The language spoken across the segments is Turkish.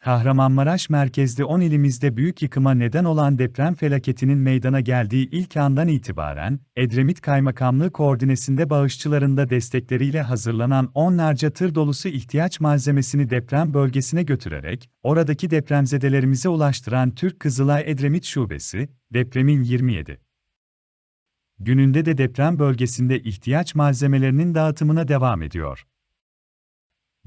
Kahramanmaraş merkezli 10 ilimizde büyük yıkıma neden olan deprem felaketinin meydana geldiği ilk andan itibaren, Edremit Kaymakamlığı koordinesinde bağışçılarında destekleriyle hazırlanan onlarca tır dolusu ihtiyaç malzemesini deprem bölgesine götürerek, oradaki depremzedelerimize ulaştıran Türk Kızılay Edremit Şubesi, depremin 27 gününde de deprem bölgesinde ihtiyaç malzemelerinin dağıtımına devam ediyor.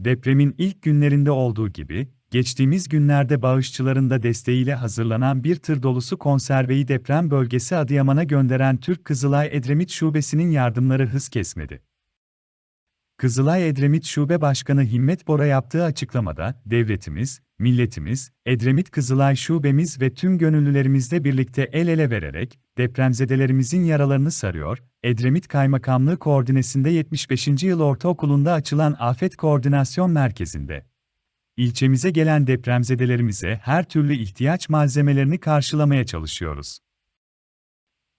Depremin ilk günlerinde olduğu gibi, geçtiğimiz günlerde bağışçıların da desteğiyle hazırlanan bir tır dolusu konserveyi deprem bölgesi Adıyaman'a gönderen Türk Kızılay Edremit Şubesi'nin yardımları hız kesmedi. Kızılay Edremit Şube Başkanı Himmet Bora yaptığı açıklamada, devletimiz, milletimiz, Edremit Kızılay Şubemiz ve tüm gönüllülerimizle birlikte el ele vererek, depremzedelerimizin yaralarını sarıyor, Edremit Kaymakamlığı koordinesinde 75. yıl ortaokulunda açılan Afet Koordinasyon Merkezi'nde, ilçemize gelen depremzedelerimize her türlü ihtiyaç malzemelerini karşılamaya çalışıyoruz.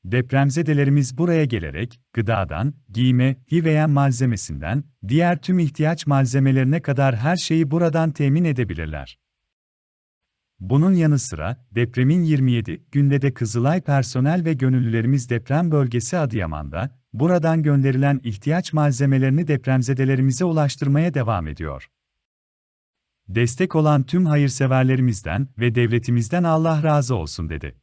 Depremzedelerimiz buraya gelerek, gıdadan, giyime, hiveyen malzemesinden, diğer tüm ihtiyaç malzemelerine kadar her şeyi buradan temin edebilirler. Bunun yanı sıra, depremin 27 günde de Kızılay personel ve gönüllülerimiz deprem bölgesi Adıyaman'da, buradan gönderilen ihtiyaç malzemelerini depremzedelerimize ulaştırmaya devam ediyor. Destek olan tüm hayırseverlerimizden ve devletimizden Allah razı olsun dedi.